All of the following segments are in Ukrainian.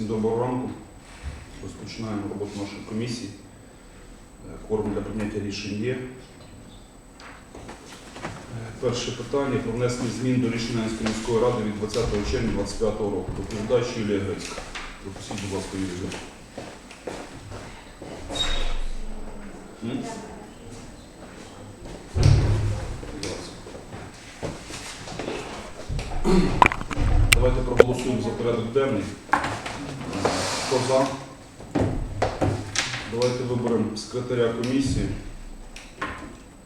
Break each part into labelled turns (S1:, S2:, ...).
S1: Всім доброго ранку. Розпочинаємо роботу нашої комісії. Е, Кворум для прийняття рішень є. Е, Перше питання про внесення змін до рішення міської ради від 20 червня 2025 року. Доповідач Юлія Грицька. Пропустіть, будь ласка, Юлію. Давайте проголосуємо за порядок денний. Хто за? Давайте виберемо секретаря комісії.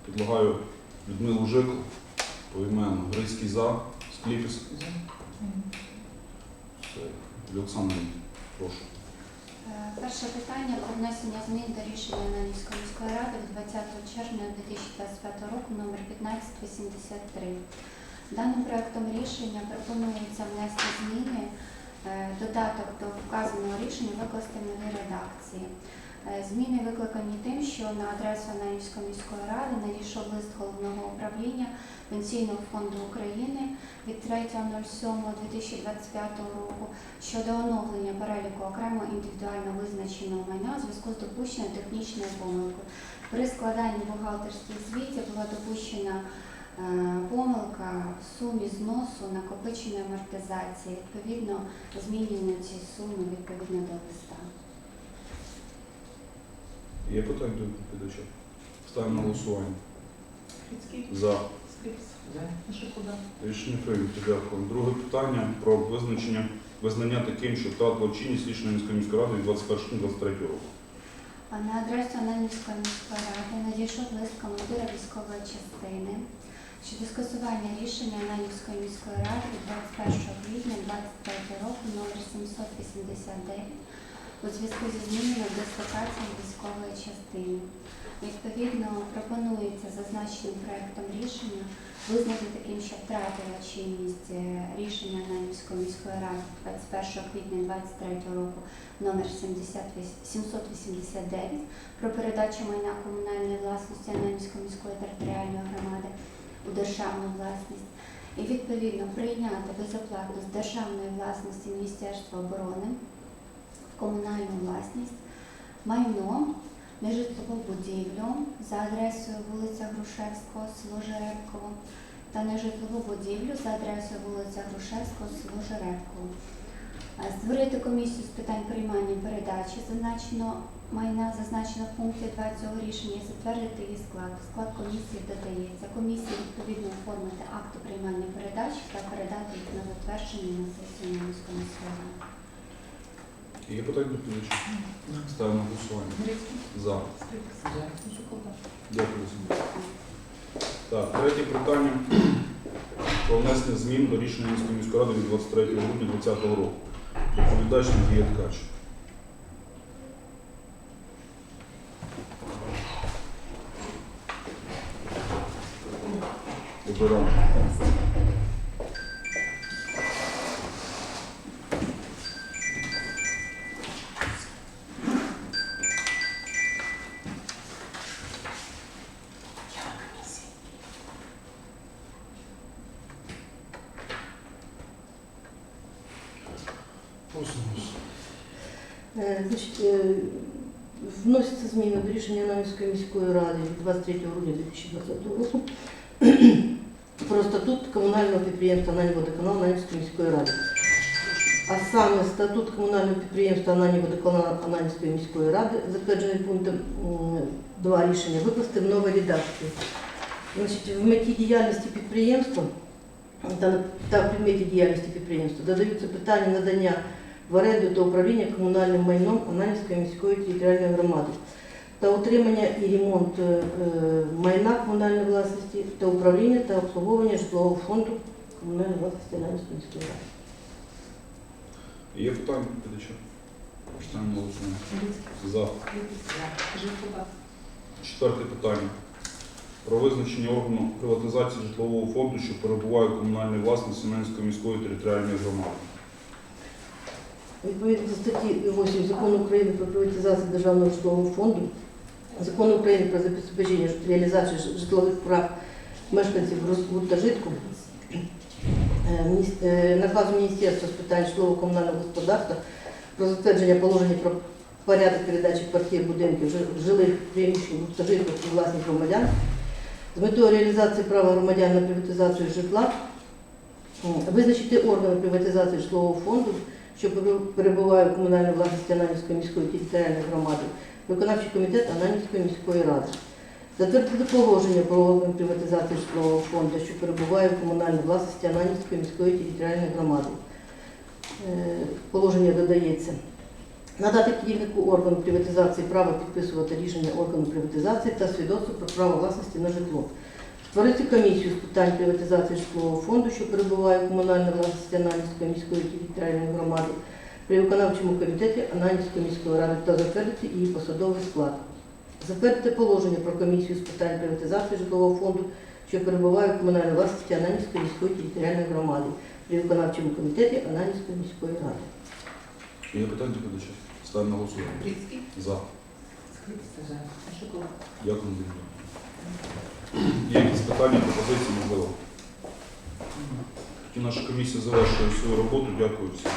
S1: Підлагаю Людмилу Жиклу, поіменно Грицький за, Скліпіс. Олександр, прошу.
S2: Е, Перше питання про внесення змін до рішення Нанівської міської ради від 20 червня 2025 року номер 1583. Даним проектом рішення пропонується внести зміни. Е, Додаток до вказаного рішення викласти в новій редакції. Е, Зміни викликані тим, що на адресу Нанівської міської ради надійшов лист головного управління Пенсійного фонду України від 3.07.2025 року щодо оновлення переліку окремо індивідуально визначеного майна у зв'язку з допущеною технічною помилкою. При складанні бухгалтерських звітів була допущена помилка в сумі зносу накопиченої амортизації. Відповідно, змінюємо ці суми відповідно до листа.
S1: Є питання до доповідача? Ставимо на голосування. За. Рішення прийнято. Дякую. Друге питання про визначення визнання таким, що втратило чинність рішення міської міської ради від 21-23 року.
S2: На адресу Ананівської міської ради надійшов лист командира військової частини щодо скасування рішення Ананівської міської ради від 21 квітня 2023 року номер 789 у зв'язку зі змінами дислокації військової частини. Відповідно, пропонується зазначеним проектом рішення визнати таким, що втратила чинність е, рішення Ананівської міської ради 21 квітня 2023 року номер 789 про передачу майна комунальної власності Анемської міської територіальної громади у державну власність і відповідно прийняти безоплатно з державної власності Міністерства оборони в комунальну власність майно нежитлову будівлю за адресою вулиця Грушевського, село Жеребково та нежитлову будівлю за адресою вулиця Грушевського, село Жеребково. Створити комісію з питань приймання передачі зазначено майна, зазначено в пункті 2 цього рішення, і затвердити її склад. Склад комісії додається. Комісії відповідно оформити акти приймання передач та передати їх на затвердження на сесію міської ради.
S1: Є питання до доповідача? Ставимо на голосування. За. Дякую за Так, третє питання про внесення змін до рішення міської міської ради від 23 грудня 2020 року. Доповідач Надія Ткач. Обираю.
S3: Значить, е, вносяться зміни до рішення Намівської міської ради від 23 грудня 2020 року про статут комунального підприємства «Ананівводоканал» Ананівської міської ради. А саме статут комунального підприємства «Ананівводоканал» Ананівської міської ради, затверджений пунктом 2 рішення, викласти в новій редакції. Значить, в меті діяльності підприємства та, та в предметі діяльності підприємства додаються питання надання в оренду та управління комунальним майном Ананівської міської територіальної громади та утримання і ремонт е, майна комунальної власності та управління та обслуговування житлового фонду комунальної власності Ананівської міської ради.
S1: Є питання до доповідача? Ставимо голосування. За. Четверте питання. Про визначення органу приватизації житлового фонду, що перебуває у комунальній власності Семенської міської територіальної громади.
S3: Відповідно до статті 8 Закону України про приватизацію державного житлового фонду, Закону України про забезпечення реалізації житлових прав мешканців гуртожитку, е, мініс- е, наказу Міністерства з питань житлово-комунального господарства про затвердження положення про порядок передачі квартир, будинків, жилих приміщень, гуртожитлів у власність громадян з метою реалізації права громадян на приватизацію житла, визначити органи приватизації житлового фонду, що перебуває в комунальній власності Ананівської міської територіальної громади, виконавчий комітет Ананівської міської ради. Затвердити положення про орган приватизації житлового фонду, що перебуває в комунальній власності Ананівської міської територіальної громади. Е, Положення додається. Надати керівнику органу приватизації право підписувати рішення органу приватизації та свідоцтво про право власності на житло. Створити комісію з питань приватизації житлового фонду, що перебуває в комунальній власності Ананівської міської територіальної громади при виконавчому комітеті Ананівської міської ради та затвердити її посадовий склад. Затвердити положення про комісію з питань приватизації житлового фонду, що перебуває в комунальній власності Ананівської міської територіальної громади при виконавчому комітеті Ананівської міської ради.
S1: Є питання доповідача? Ставимо на голосування. За. Дякую, якісь питання, пропозиції, можливо? Наша комісія завершує свою роботу. Дякую всім.